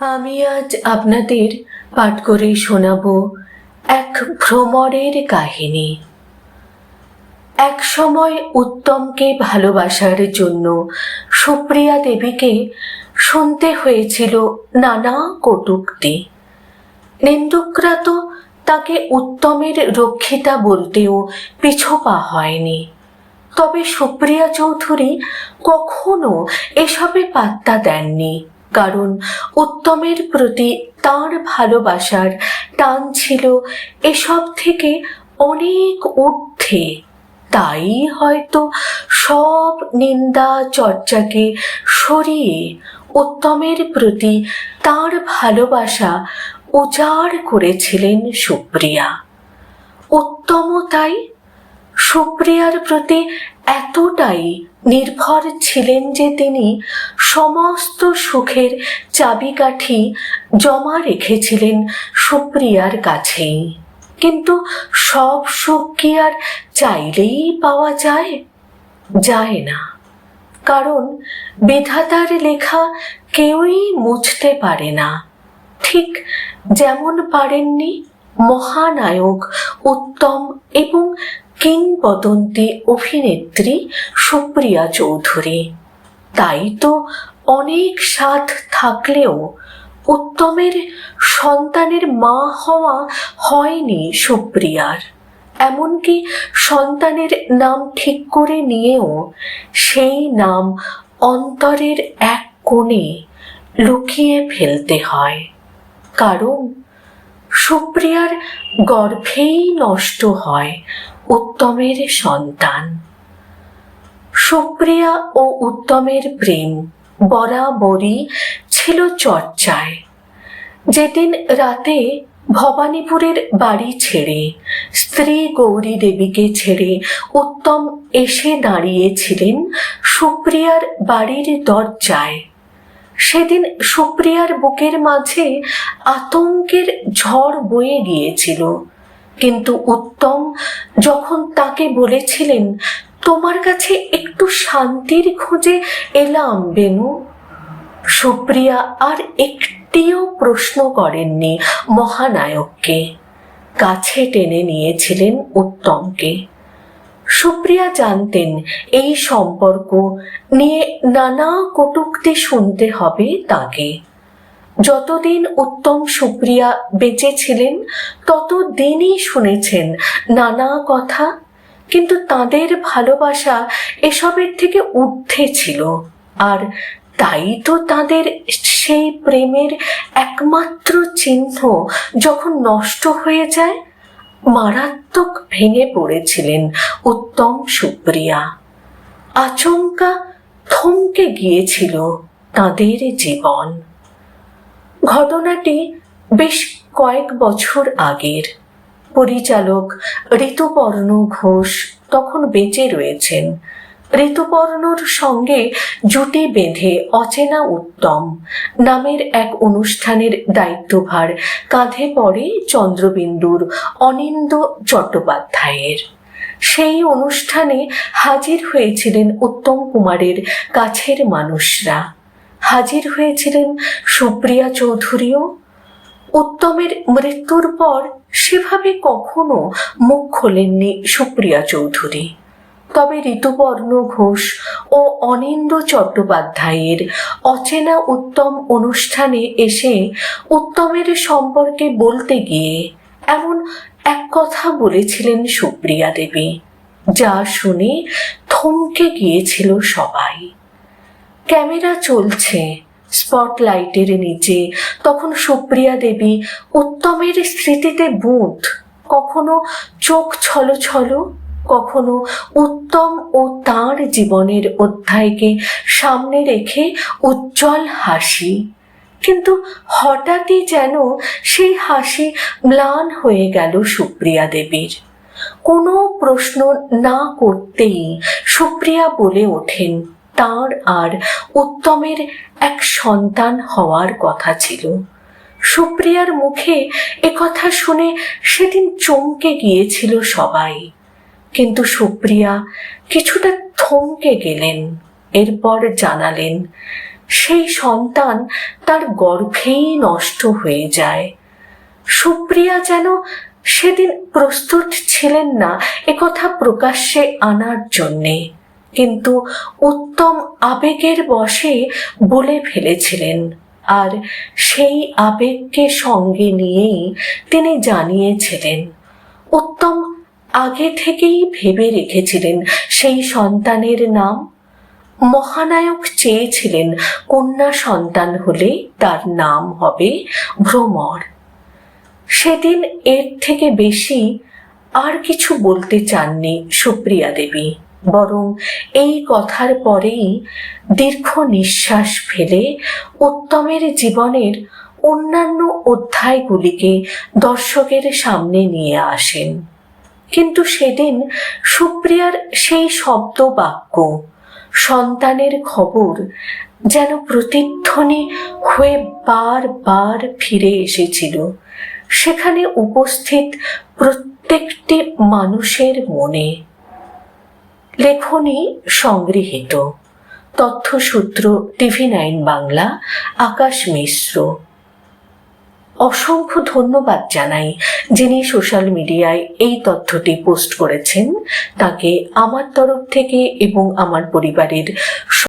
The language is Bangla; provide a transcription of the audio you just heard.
আমি আজ আপনাদের পাঠ করে শোনাব এক ভ্রমরের কাহিনী। এক সময় উত্তমকে ভালোবাসার জন্য সুপ্রিয়া দেবীকে শুনতে হয়েছিল নানা কটূক্তি। নিন্দুকরা তো তাকে উত্তমের রক্ষিতা বলতেও পিছপা হয়নি। তবে সুপ্রিয়া চৌধুরী কখনো এসবে পাত্তা দেননি। কারণ উত্তমের প্রতি তার ভালোবাসার টান ছিল এসব থেকে অনেক ঊর্ধ্বে। তাই হয়তো সব নিন্দা চর্চাকে সরিয়ে উত্তমের প্রতি তার ভালোবাসা উজাড় করেছিলেন সুপ্রিয়া। উত্তম তাই, সুপ্রিয়ার প্রতি এতটাই নির্ভর ছিলেন যে তিনি সমস্ত সুখের চাবিকাঠি জমা রেখেছিলেন সুপ্রিয়ার কাছেই। কিন্তু সব সুখ কি আর চাইলেই পাওয়া যায়? যায় না। কারণ বিধাতার লেখা কেউই মুছতে পারে না। ঠিক যেমন পারেননি মহানায়ক উত্তম এবং কিংবদন্তি অভিনেত্রী সুপ্রিয়া চৌধুরী। তাই তো অনেক সাথ থাকলেও উত্তমের সন্তানের মা হওয়া হয়নি সুপ্রিয়ার। এমনকি সন্তানের নাম ঠিক করে নিয়েও সেই নাম অন্তরের এক কোণে লুকিয়ে ফেলতে হয়। কারণ সুপ্রিয়ার গর্ভেই নষ্ট হয় উত্তমের সন্তান। সুপ্রিয়া ও উত্তমের প্রেম বরাবরই ছিল চর্চায়। যেদিন রাতে ভবানীপুরের বাড়ি ছেড়ে, স্ত্রী গৌরী দেবীকে ছেড়ে উত্তম এসে দাঁড়িয়েছিলেন সুপ্রিয়ার বাড়ির দরজায়। সেদিন সুপ্রিয়ার বুকের মাঝে আতঙ্কের ঝড় বয়ে গিয়েছিল। কিন্তু উত্তম, যখন তাকে বলেছিলেন, তোমার কাছে একটু শান্তির খোঁজে এলাম, বেনু। সুপ্রিয়া আর একটিও প্রশ্ন করেননি মহানায়ককে। কাছে টেনে নিয়েছিলেন উত্তমকে। সুপ্রিয়া জানতেন, এই সম্পর্ক নিয়ে নানা কটূক্তি শুনতে হবে তাকে। যতদিন উত্তম সুপ্রিয়া বেঁচে ছিলেন, ততদিনই শুনেছেন নানা কথা, কিন্তু তাদের ভালোবাসা এসবের থেকে ঊর্ধ্বে ছিল। আর তাই তো তাদের সেই প্রেমের একমাত্র চিহ্ন যখন নষ্ট হয়ে যায়, মারাত্মক ভেঙে পড়েছিলেন উত্তম সুপ্রিয়া। আচমকা থমকে গিয়েছিল তাদের জীবন। ঘটনাটি বেশ কয়েক বছর আগের। পরিচালক ঋতুপর্ণ ঘোষ তখন বেঁচে রয়েছেন। ঋতুপর্ণর সঙ্গে জুটি বেঁধে অচেনা উত্তম নামের এক অনুষ্ঠানের দায়িত্বভার কাঁধে পড়ে চন্দ্রবিন্দুর অনিন্দ চট্টোপাধ্যায়ের। সেই অনুষ্ঠানে হাজির হয়েছিলেন উত্তম কুমারের কাছের মানুষরা। হাজির হয়েছিলেন সুপ্রিয়া চৌধুরীও। উত্তমের মৃত্যুর পর সেভাবে কখনো মুখ খোলেননি সুপ্রিয়া চৌধুরী। তবে ঋতুপর্ণ ঘোষ ও অনিন্দ চট্টোপাধ্যায়ের অচেনা উত্তম অনুষ্ঠানে এসে উত্তমের সম্পর্কে বলতে গিয়ে এমন এক কথা বলেছিলেন সুপ্রিয়া দেবী, যা শুনে থমকে গিয়েছিল সবাই। ক্যামেরা চলছে। স্পটলাইটের নিচে। তখন সুপ্রিয়া দেবী উত্তমের স্মৃতিতে বুঁদ কখনো চোখ ছলো ছলো কখনো উত্তম ও তার জীবনের অধ্যায়কে সামনে রেখে উজ্জ্বল হাসি। কিন্তু হঠাৎই যেন সেই হাসি ম্লান হয়ে গেল সুপ্রিয়া দেবীর। কোনো প্রশ্ন না করতেই সুপ্রিয়া বলে ওঠেন তার আর উত্তমের এক সন্তান হওয়ার কথা ছিল। সুপ্রিয়ার মুখে একথা শুনে সেদিন চমকে গিয়েছিল সবাই। কিন্তু সুপ্রিয়া কিছুটা থমকে গেলেন, এরপর জানালেন, সেই সন্তান তার গর্ভেই নষ্ট হয়ে যায়। সুপ্রিয়া যেন সেদিন প্রস্তুত ছিলেন না একথা প্রকাশ্যে আনার জন্যে। কিন্তু উত্তম আবেগের বশে বলে ফেলেছিলেন। আর সেই আবেগকে সঙ্গে নিয়েই তিনি জানিয়েছিলেন, উত্তম আগে থেকেই ভেবে রেখেছিলেন সেই সন্তানের নাম। মহানায়ক চেয়েছিলেন কন্যা সন্তান হলে তার নাম হবে ভ্রমর। সেদিন এর থেকে বেশি আর কিছু বলতে চাননি সুপ্রিয়া দেবী। বরং এই কথার পরেই দীর্ঘ নিঃশ্বাস ফেলে উত্তমের জীবনের অন্যান্য অধ্যায়গুলিকে দর্শকের সামনে নিয়ে আসেন। কিন্তু সেদিন সুপ্রিয়ার সেই শব্দ বাক্য সন্তানের খবর যেন প্রতিধ্বনি হয়ে বারবার ফিরে এসেছিল। সেখানে উপস্থিত প্রত্যেকটি মানুষের মনে লেখনী সংগৃহীত। তথ্যসূত্র টিভি নাইন বাংলা, আকাশ মিশ্র। অসংখ্য ধন্যবাদ জানাই যিনি সোশ্যাল মিডিয়ায় এই তথ্যটি পোস্ট করেছেন। তাকে আমার তরফ থেকে এবং আমার পরিবারের